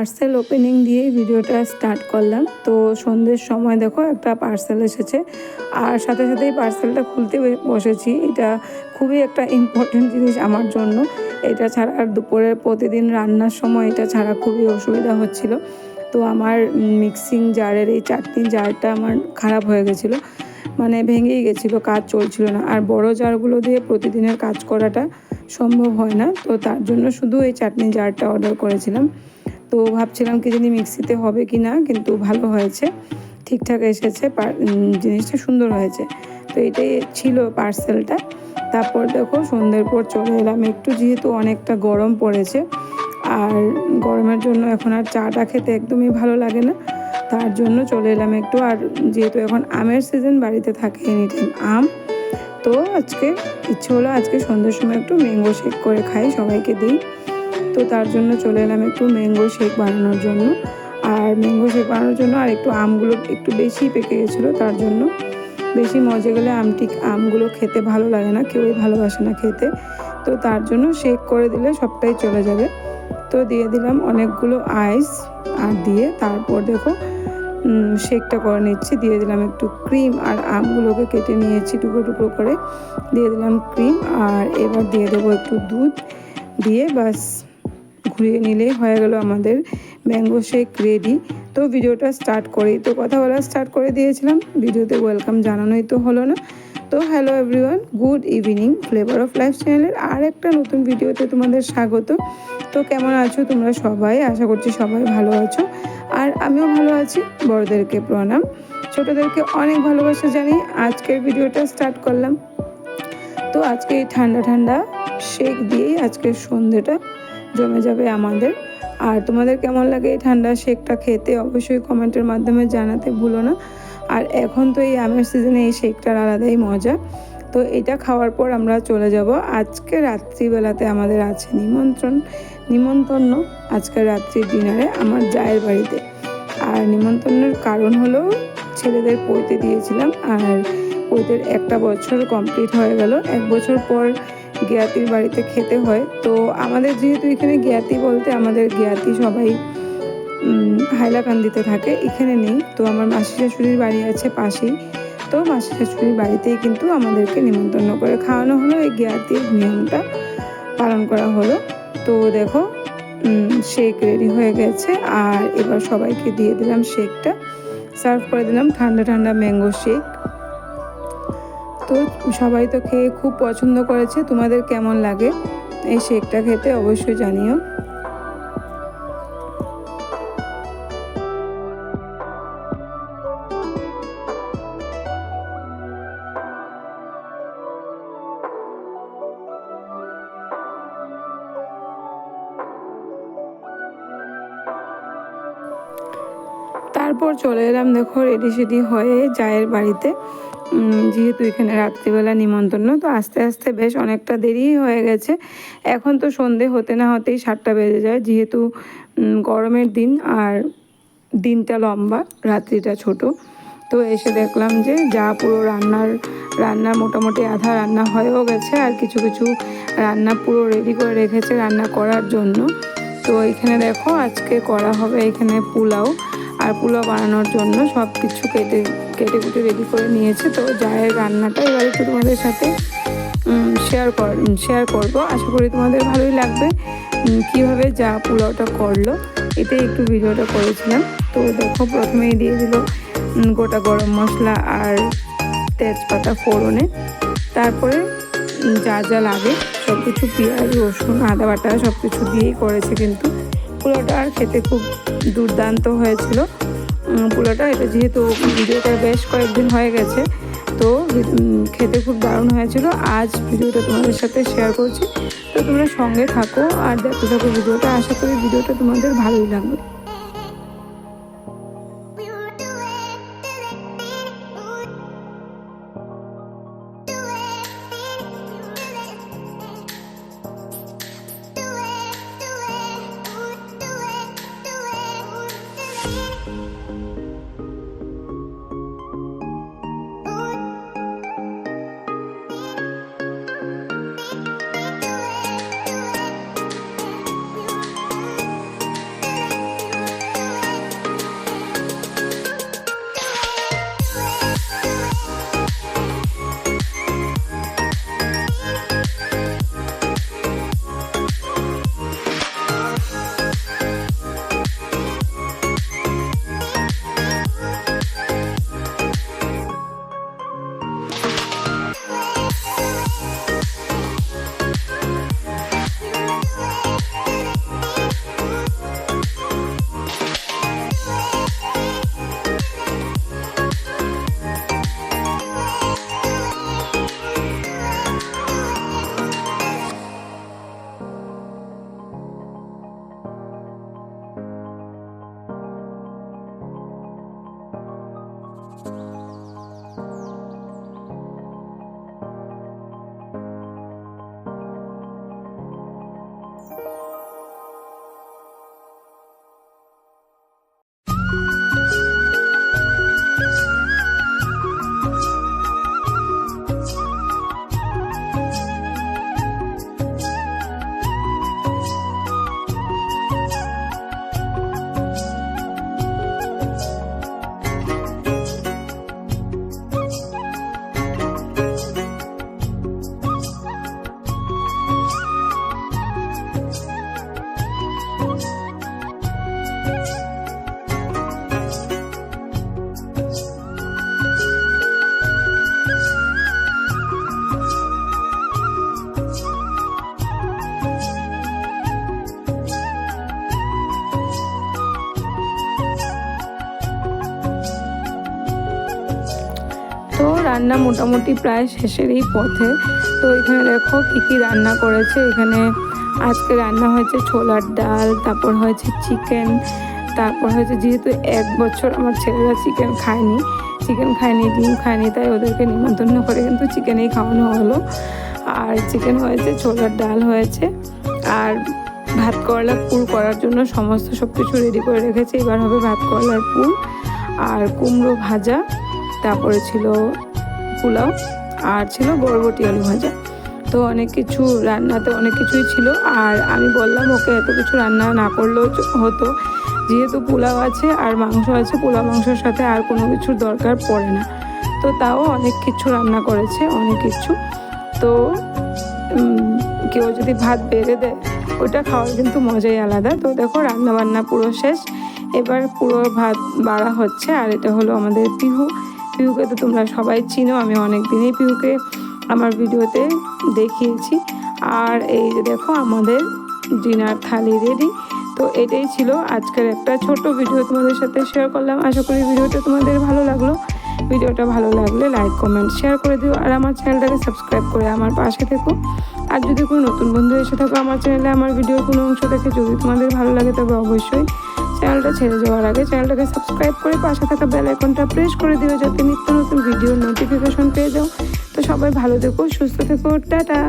Parcel opening দিয়ে ভিডিওটা start করলাম। তো সন্ধ্যের সময় দেখো একটা পার্সেল এসেছে। আর সাথে সাথেই পার্সেলটা খুলতে বসেছি। এটা খুবই একটা ইম্পর্টেন্ট জিনিস আমার জন্য। এটা ছাড়া আর দুপুরের প্রতিদিন রান্নার সময় এটা ছাড়া খুবই অসুবিধা হচ্ছিল। তো আমার মিক্সিং জারের এই চাটনি জারটা আমার খারাপ হয়ে গেছিল। মানে ভেঙেই গেছিল, কাজ চলছিল না। আর বড় জারগুলো দিয়ে প্রতিদিনের কাজ করাটা সম্ভব হয় না। তো তার জন্য শুধু এই চাটনি জারটা অর্ডার করেছিলাম। তো ভাবছিলাম কি জানি মিক্সিতে হবে কি না, কিন্তু ভালো হয়েছে। ঠিকঠাক এসেছে জিনিসটা সুন্দর হয়েছে। তো এটাই ছিল পার্সেলটা তারপর দেখো সন্ধ্যের পর চলে এলাম। একটু যেহেতু অনেকটা গরম পড়েছে, আর গরমের জন্য এখন আর চাটা খেতে একদমই ভালো লাগে না, তার জন্য চলে এলাম একটু। আর যেহেতু এখন আমের সিজন বাড়িতে থাকে এনি টাইম আম, তো আজকে ইচ্ছে হলো আজকে সন্ধ্যের সময় একটু ম্যাঙ্গো শেক করে খাই, সবাইকে দিই। তো তার জন্য চলে এলাম একটু ম্যাঙ্গো শেক বানানোর জন্য। আর ম্যাঙ্গো শেক বানানোর জন্য আর একটু আমগুলো একটু বেশি পেকে গেছিল, তার জন্য। বেশি মজে গেলে আমটি আমগুলো খেতে ভালো লাগে না, কেউই ভালোবাসে না খেতে। তো তার জন্য শেক করে দিলে সবটাই চলে যাবে। তো দিয়ে দিলাম অনেকগুলো আইস আর দিয়ে তারপর দেখো শেকটা করে নিচ্ছি। দিয়ে দিলাম একটু ক্রিম আর আমগুলোকে কেটে নিয়েছি টুকরো টুকরো করে। দিয়ে দিলাম ক্রিম আর এবার দিয়ে দেবো একটু দুধ দিয়ে বাস ঘুরিয়ে নিলেই হয়ে গেল আমাদের ম্যাঙ্গো শেক রেডি তো ভিডিওটা স্টার্ট করেই তো কথা বলা স্টার্ট করে দিয়েছিলাম। ভিডিওতে ওয়েলকাম জানানোই তো হলো না। তো hello everyone good evening flavour of life চ্যানেলের আর একটা নতুন ভিডিওতে তোমাদের স্বাগত। তো কেমন আছো তোমরা সবাই? আশা করছি সবাই ভালো আছো। আর আমিও ভালো আছি। বড়দেরকে প্রণাম। ছোটোদেরকে অনেক ভালোবাসা জানি আজকের ভিডিওটা স্টার্ট করলাম। তো আজকে এই ঠান্ডা ঠান্ডা শেক দিয়েই আজকের সন্ধেটা জমে যাবে আমাদের। আর তোমাদের কেমন লাগে এই ঠান্ডা শেকটা খেতে অবশ্যই কমেন্টের মাধ্যমে জানাতে ভুলো না। আর এখন তো এই আমের সিজনে এই শেকটার আলাদাই মজা। তো এটা খাওয়ার পর আমরা চলে যাব। আজকে রাত্রিবেলাতে আমাদের আছে নিমন্ত্রণ নিমন্ত্রণ আজকে রাত্রির ডিনারে আমার জায়ের বাড়িতে। আর নিমন্ত্রণের কারণ হলো ছেলেদের পইতে দিয়েছিলাম। আর পইতের একটা বছর কমপ্লিট হয়ে গেল। এক বছর পর জ্ঞাতির বাড়িতে খেতে হয়। তো আমাদের যেহেতু এখানে জ্ঞাতি বলতে আমাদের জ্ঞাতি সবাই হাইলাকান্দিতে থাকে, এখানে নেই। তো আমার মাসি শাশুড়ির বাড়ি আছে পাশেই। তো মাসি শাশুড়ির বাড়িতেই কিন্তু আমাদেরকে নিমন্ত্রণ করে খাওয়ানো হলো। এই জ্ঞাতির নিয়মটা পালন করা হলো। তো দেখো শেক রেডি হয়ে গেছে। আর এবার সবাইকে দিয়ে দিলাম শেকটা। সার্ভ করে দিলাম ঠান্ডা ঠান্ডা ম্যাঙ্গো শেক। তো সবাই তো খেয়ে খুব পছন্দ করেছে। তোমাদের কেমন লাগে? এই শেকটা খেতে অবশ্যই জানিও। তারপর চলে এলাম দেখো রেডি সেডি হয়ে জায়ের বাড়িতে। যেহেতু এখানে রাত্রিবেলা নিমন্ত্রণ, তো আস্তে আস্তে বেশ অনেকটা দেরি হয়ে গেছে। এখন তো সন্ধে হতে না হতেই সাতটা বেজে যায়, যেহেতু গরমের দিন আর দিনটা লম্বা, রাত্রিটা ছোট। তো এসে দেখলাম যে যা পুরো রান্নার, রান্না মোটামুটি আধা রান্না হয়েও গেছে আর কিছু কিছু রান্না পুরো রেডি করে রেখেছে রান্না করার জন্য। তো এখানে দেখো আজকে করা হবে এখানে পোলাও। আর পোলাও বানানোর জন্য সব কিছু কেটে কেটে কুটে রেডি করে নিয়েছে। তো জায়ের রান্নাটা এবার একটু তোমাদের সাথে শেয়ার কর শেয়ার করব। আশা করি তোমাদের ভালোই লাগবে কীভাবে যা পোলাওটা করল। এটাই একটু ভিডিওটা করেছিলাম। তো দেখো, প্রথমেই দিয়ে দিল গোটা গরম মশলা আর তেজপাতা ফোড়নে। তারপরে যা যা লাগে সব কিছু পেঁয়াজ, রসুন, আদা বাটা সব কিছু দিয়েই করেছে কিন্তু। পোলাওটা আর খেতে খুব দুর্দান্ত হয়েছিল। পোলাটা এটা যেহেতু ভিডিওটা বেশ কয়েকদিন হয়ে গেছে, তো খেতে খুব দারুণ হয়েছিল। আজ ভিডিওটা তোমাদের সাথে শেয়ার করছি। তো তোমরা সঙ্গে থাকো আর দেখতে থাকো ভিডিওটা। আশা করি ভিডিওটা তোমাদের ভালোই লাগবে। তো রান্না মোটামুটি প্রায় শেষেরই পথে। তো এখানে দেখো কী কী রান্না করেছে। এখানে আজকে রান্না হয়েছে ছোলার ডাল, তারপর হয়েছে চিকেন, তারপর হয়েছে যেহেতু এক বছর আমার ছেলেরা চিকেন খায়নি চিকেন খায়নি, ডিম খায়নি, তাই ওদেরকে নিমন্ত্রণ করে কিন্তু চিকেনেই খাওয়ানো হলো। আর চিকেন হয়েছে, ছোলার ডাল হয়েছে, আর ভাত করলা পুর করার জন্য সমস্ত সব কিছু রেডি করে রেখেছে। এবার হবে ভাত করলার পুর আর কুমড়ো ভাজা। তারপরে ছিল পোলাও আর ছিল বরবটি আলু ভাজা। তো অনেক কিছু রান্নাতে অনেক কিছুই ছিল। আর আমি বললাম, ওকে, এত কিছু রান্না না করলেও হতো। যেহেতু পোলাও আছে আর মাংস আছে, পোলাও মাংসের সাথে আর কোনো কিছুর দরকার পড়ে না। তো তাও অনেক কিছু রান্না করেছে, অনেক কিছু। তো কেউ যদি ভাত বেড়ে দেয়, ওটা খাওয়ার কিন্তু মজাই আলাদা। তো দেখো রান্না বান্না পুরো শেষ। এবার পুরো ভাত বাড়া হচ্ছে। আর এটা হলো আমাদের পিহু পিহুকে তো তোমরা সবাই চিনো, আমি অনেক দিনই পিহুকে আমার ভিডিওতে দেখিয়েছি। আর এই যে দেখো, আমাদের ডিনার থালি রেডি তো এটাই ছিল আজকের একটা ছোট ভিডিও তোমাদের সাথে শেয়ার করলাম। আশা করি ভিডিওটা তোমাদের ভালো লাগল। ভিডিওটা ভালো লাগলে লাইক কমেন্ট শেয়ার করে দিও। আর আমার চ্যানেলটাকে সাবস্ক্রাইব করে আমার পাশে থেকো। আর যদি কোনো নতুন বন্ধু এসে থাকো আমার চ্যানেলে আমার ভিডিওর কোনো অংশ দেখে যদি তোমাদের ভালো লাগে, তবে অবশ্যই চ্যানেলটা ছেড়ে যাওয়ার আগে চ্যানেলটাকে সাবস্ক্রাইব করে পাশে থাকা বেল আইকনটা প্রেস করে দিও যাতে নিত্য নতুন ভিডিওর নোটিফিকেশন পেয়ে যাও। তো সবাই ভালো থেকো, সুস্থ থেকো, টাটা!